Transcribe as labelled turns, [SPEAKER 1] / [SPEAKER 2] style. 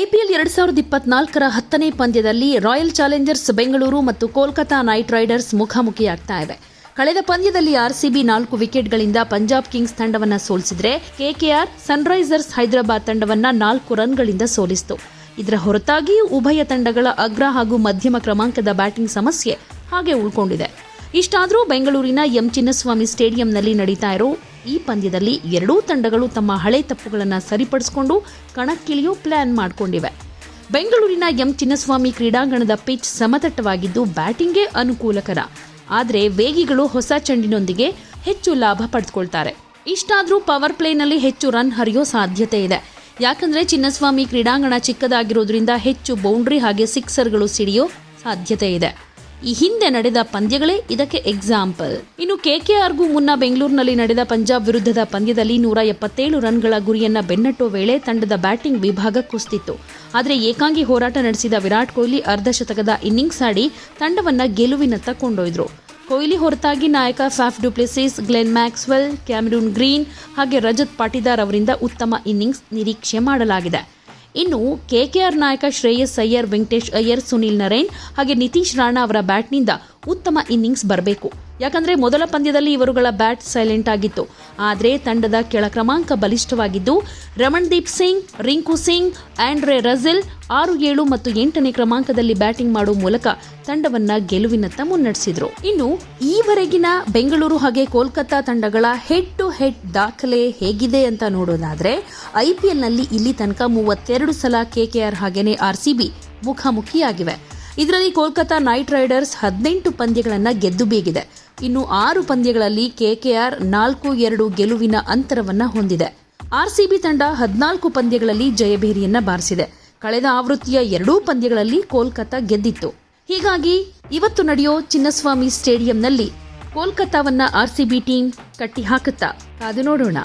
[SPEAKER 1] IPL ಎರಡ್ ಸಾವಿರದ ಇಪ್ಪತ್ನಾಲ್ಕರ ಹತ್ತನೇ ಪಂದ್ಯದಲ್ಲಿ ರಾಯಲ್ ಚಾಲೆಂಜರ್ಸ್ ಬೆಂಗಳೂರು ಮತ್ತು ಕೋಲ್ಕತಾ ನೈಟ್ ರೈಡರ್ಸ್ ಮುಖಾಮುಖಿಯಾಗ್ತಾ ಇವೆ. ಕಳೆದ ಪಂದ್ಯದಲ್ಲಿ ಆರ್ಸಿಬಿ ನಾಲ್ಕು ವಿಕೆಟ್ಗಳಿಂದ ಪಂಜಾಬ್ ಕಿಂಗ್ಸ್ ತಂಡವನ್ನು ಸೋಲಿಸಿದರೆ ಕೆಕೆಆರ್ ಸನ್ರೈಸರ್ಸ್ ಹೈದರಾಬಾದ್ ತಂಡವನ್ನು ನಾಲ್ಕು ರನ್ಗಳಿಂದ ಸೋಲಿಸಿತು. ಇದರ ಹೊರತಾಗಿಯೂ ಉಭಯ ತಂಡಗಳ ಅಗ್ರ ಹಾಗೂ ಮಧ್ಯಮ ಕ್ರಮಾಂಕದ ಬ್ಯಾಟಿಂಗ್ ಸಮಸ್ಯೆ ಹಾಗೆ ಉಳ್ಕೊಂಡಿದೆ. ಇಷ್ಟಾದರೂ ಬೆಂಗಳೂರಿನ ಎಂ ಚಿನ್ನಸ್ವಾಮಿ ಸ್ಟೇಡಿಯಂನಲ್ಲಿ ನಡೀತಾ ಇರೋ ಈ ಪಂದ್ಯದಲ್ಲಿ ಎರಡೂ ತಂಡಗಳು ತಮ್ಮ ಹಳೆ ತಪ್ಪುಗಳನ್ನು ಸರಿಪಡಿಸಿಕೊಂಡು ಕಣಕ್ಕಿಳಿಯೋ ಪ್ಲಾನ್ ಮಾಡಿಕೊಂಡಿವೆ. ಬೆಂಗಳೂರಿನ ಎಂ ಚಿನ್ನಸ್ವಾಮಿ ಕ್ರೀಡಾಂಗಣದ ಪಿಚ್ ಸಮತಟ್ಟವಾಗಿದ್ದು ಬ್ಯಾಟಿಂಗ್ಗೆ ಅನುಕೂಲಕರ. ಆದರೆ ವೇಗಿಗಳು ಹೊಸ ಚೆಂಡಿನೊಂದಿಗೆ ಹೆಚ್ಚು ಲಾಭ ಪಡೆದುಕೊಳ್ತಾರೆ ಇಷ್ಟಾದರೂ ಪವರ್ ಪ್ಲೇನಲ್ಲಿ ಹೆಚ್ಚು ರನ್ ಹರಿಯೋ ಸಾಧ್ಯತೆ ಇದೆ. ಯಾಕಂದರೆ ಚಿನ್ನಸ್ವಾಮಿ ಕ್ರೀಡಾಂಗಣ ಚಿಕ್ಕದಾಗಿರೋದ್ರಿಂದ ಹೆಚ್ಚು ಬೌಂಡ್ರಿ ಹಾಗೆ ಸಿಕ್ಸರ್ಗಳು ಸಿಡಿಯೋ ಸಾಧ್ಯತೆ ಇದೆ. ಈ ಹಿಂದೆ ನಡೆದ ಪಂದ್ಯಗಳೇ ಇದಕ್ಕೆ ಎಕ್ಸಾಂಪಲ್ ಇನ್ನು ಕೆಕೆಆರ್ಗೂ ಮುನ್ನ ಬೆಂಗಳೂರಿನಲ್ಲಿ ನಡೆದ ಪಂಜಾಬ್ ವಿರುದ್ಧದ ಪಂದ್ಯದಲ್ಲಿ ನೂರ ಎಪ್ಪತ್ತೇಳು ರನ್ಗಳ ಗುರಿಯನ್ನ ಬೆನ್ನಟ್ಟೋ ವೇಳೆ ತಂಡದ ಬ್ಯಾಟಿಂಗ್ ವಿಭಾಗ ಕುಸಿತಿತ್ತು ಆದರೆ ಏಕಾಂಗಿ ಹೋರಾಟ ನಡೆಸಿದ ವಿರಾಟ್ ಕೊಹ್ಲಿ ಅರ್ಧಶತಕದ ಇನ್ನಿಂಗ್ಸ್ ಆಡಿ ತಂಡವನ್ನ ಗೆಲುವಿನತ್ತ ಕೊಂಡೊಯ್ದರು. ಕೊಹ್ಲಿ ಹೊರತಾಗಿ ನಾಯಕ Faf du Plessis, Glenn Maxwell, Cameron Green ಹಾಗೆ ರಜತ್ ಪಾಟಿದಾರ್ ಅವರಿಂದ ಉತ್ತಮ ಇನ್ನಿಂಗ್ಸ್ ನಿರೀಕ್ಷೆ ಮಾಡಲಾಗಿದೆ. ಇನ್ನು ಕೆಕೆಆರ್ ನಾಯಕ ಶ್ರೇಯಸ್ ಅಯ್ಯರ್, ವೆಂಕಟೇಶ್ ಅಯ್ಯರ್, ಸುನಿಲ್ ನರೇನ್ ಹಾಗೆ ನಿತೀಶ್ ರಾಣಾ ಅವರ ಬ್ಯಾಟ್ನಿಂದ ಉತ್ತಮ ಇನ್ನಿಂಗ್ಸ್ ಬರಬೇಕು. ಯಾಕಂದ್ರೆ ಮೊದಲ ಪಂದ್ಯದಲ್ಲಿ ಇವರುಗಳ ಬ್ಯಾಟ್ ಸೈಲೆಂಟ್ ಆಗಿತ್ತು. ಆದರೆ ತಂಡದ ಕೆಳ ಕ್ರಮಾಂಕ ಬಲಿಷ್ಠವಾಗಿದ್ದು ರಮಣ್ದೀಪ್ ಸಿಂಗ್, ರಿಂಕು ಸಿಂಗ್, ಆಂಡ್ರೆ ರಜೆಲ್ ಆರು ಏಳು ಮತ್ತು ಎಂಟನೇ ಕ್ರಮಾಂಕದಲ್ಲಿ ಬ್ಯಾಟಿಂಗ್ ಮಾಡುವ ಮೂಲಕ ತಂಡವನ್ನ ಗೆಲುವಿನತ್ತ ಮುನ್ನಡೆಸಿದ್ರು. ಇನ್ನು ಈವರೆಗಿನ ಬೆಂಗಳೂರು ಹಾಗೆ ಕೋಲ್ಕತ್ತಾ ತಂಡಗಳ ಹೆಡ್ ಟು ಹೆಡ್ ದಾಖಲೆ ಹೇಗಿದೆ ಅಂತ ನೋಡೋದಾದ್ರೆ ಐಪಿಎಲ್ನಲ್ಲಿ ಇಲ್ಲಿ ತನಕ ಮೂವತ್ತೆರಡು ಸಲ ಕೆಕೆಆರ್ ಹಾಗೇನೆ ಆರ್ಸಿಬಿ ಮುಖಾಮುಖಿಯಾಗಿವೆ. ಇದರಲ್ಲಿ ಕೋಲ್ಕತಾ ನೈಟ್ ರೈಡರ್ಸ್ ಹದಿನೆಂಟು ಪಂದ್ಯಗಳನ್ನು ಗೆದ್ದು ಬೀಗಿದೆ. ಇನ್ನು ಆರು ಪಂದ್ಯಗಳಲ್ಲಿ ಕೆಕೆಆರ್ ನಾಲ್ಕು ಎರಡು ಗೆಲುವಿನ ಅಂತರವನ್ನು ಹೊಂದಿದೆ. ಆರ್ಸಿಬಿ ತಂಡ ಹದಿನಾಲ್ಕು ಪಂದ್ಯಗಳಲ್ಲಿ ಜಯಭೇರಿಯನ್ನ ಬಾರಿಸಿದೆ. ಕಳೆದ ಆವೃತ್ತಿಯ ಎರಡೂ ಪಂದ್ಯಗಳಲ್ಲಿ ಕೋಲ್ಕತ್ತಾ ಗೆದ್ದಿತ್ತು. ಹೀಗಾಗಿ ಇವತ್ತು ನಡೆಯೋ ಚಿನ್ನಸ್ವಾಮಿ ಸ್ಟೇಡಿಯಂನಲ್ಲಿ ಕೋಲ್ಕತ್ತಾವನ್ನ ಆರ್ಸಿಬಿ ಟೀಮ್ ಕಟ್ಟಿ ಹಾಕುತ್ತಾ ಕಾದು ನೋಡೋಣ.